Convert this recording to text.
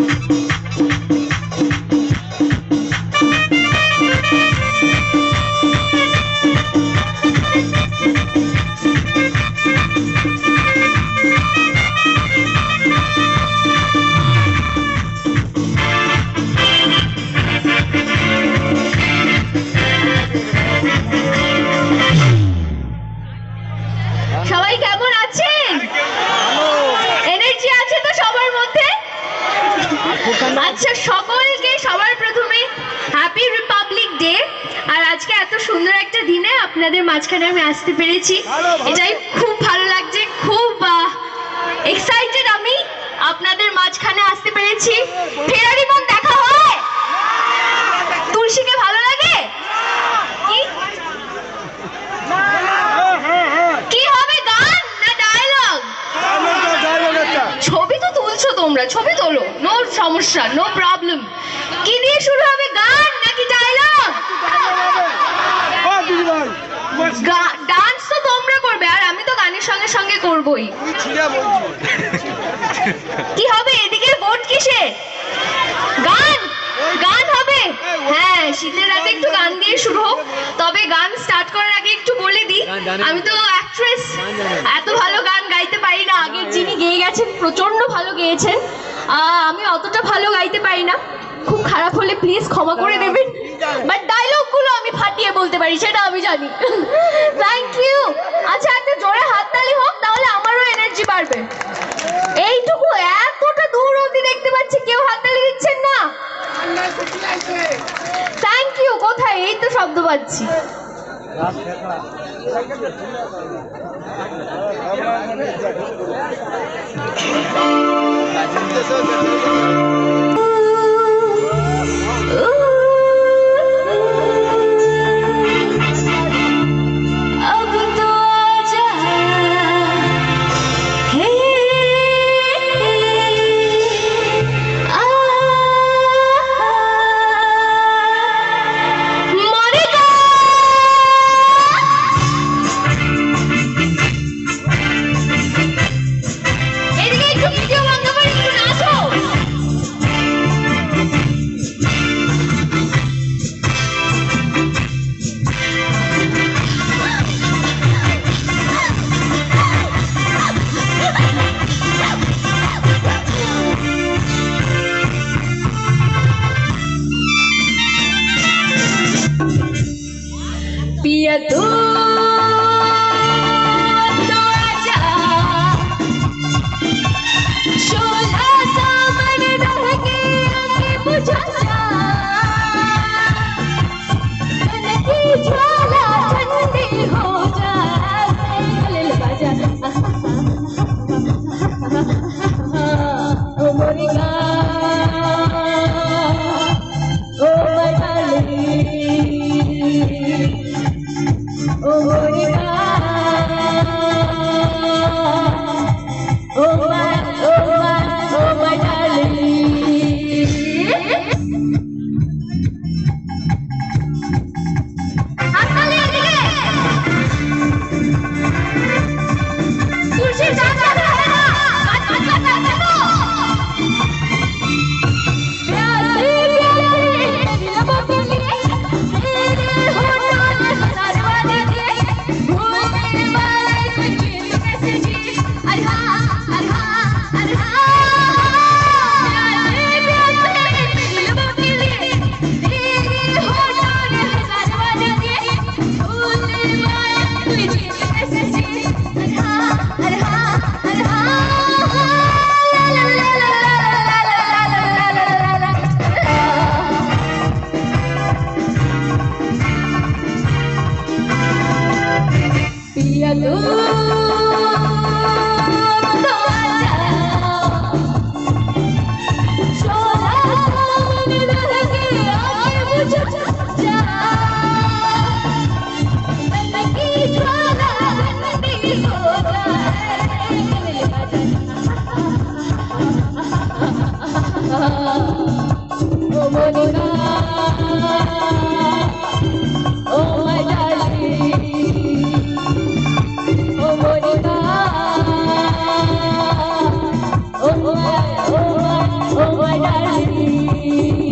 Música আচ্ছা সকলকে সবার প্রথমে হ্যাপি রিপাবলিক ডে আর আজকে এত সুন্দর একটা দিনে আপনাদের মাঝখানে আমি আসতে পেরেছি। এটাই খুব ভালো লাগছে খুব এক্সাইটেড আমি আপনাদের মাঝখানে আসতে পেরেছি। ফেরারি মন দেখা হয় তুলসীকে ভালো লাগে কি কি হবে গান না ডায়লগ ছবি তো তুলছো তোমরা ছবি তোলো। নো সমস্যা নো প্রবলেম কি দিয়ে শুরু হবে গান নাকি ডায়লগ ডান্স তো তোমরা করবে আর আমি তো গানের সঙ্গে সঙ্গে করবই। কি হবে এদিকে ভোট কিসে? গান গান হবে। হ্যাঁ শীতের রাতে একটু গান দিয়ে শুরু হোক। তবে গান স্টার্ট করার আগে একটু বলে দিই আমি তো অ্যাক্ট্রেস এত ভালো গান গাইতে পারি না। আগের যিনি গেয়ে গেছেন প্রচণ্ড ভালো গেয়েছেন। আমি অতটা ভালো গাইতে পারি না। খুব খারাপ হলে প্লিজ ক্ষমা করে দেবেন। বাট ডায়লগগুলো আমি ফাটিয়ে বলতে পারি সেটা আমি জানি। থ্যাংক ইউ আচ্ছা একটা জোরে হাততালি হোক তাহলে আমারও এনার্জি বাড়বে। এইটুকু এতটা দূর অবধি দেখতে পাচ্ছি কেউ হাততালি দিচ্ছেন না। থ্যাংক ইউ কোথায়? এই তো শব্দ পাচ্ছি। আমরা तो Hello. Oh, my darling.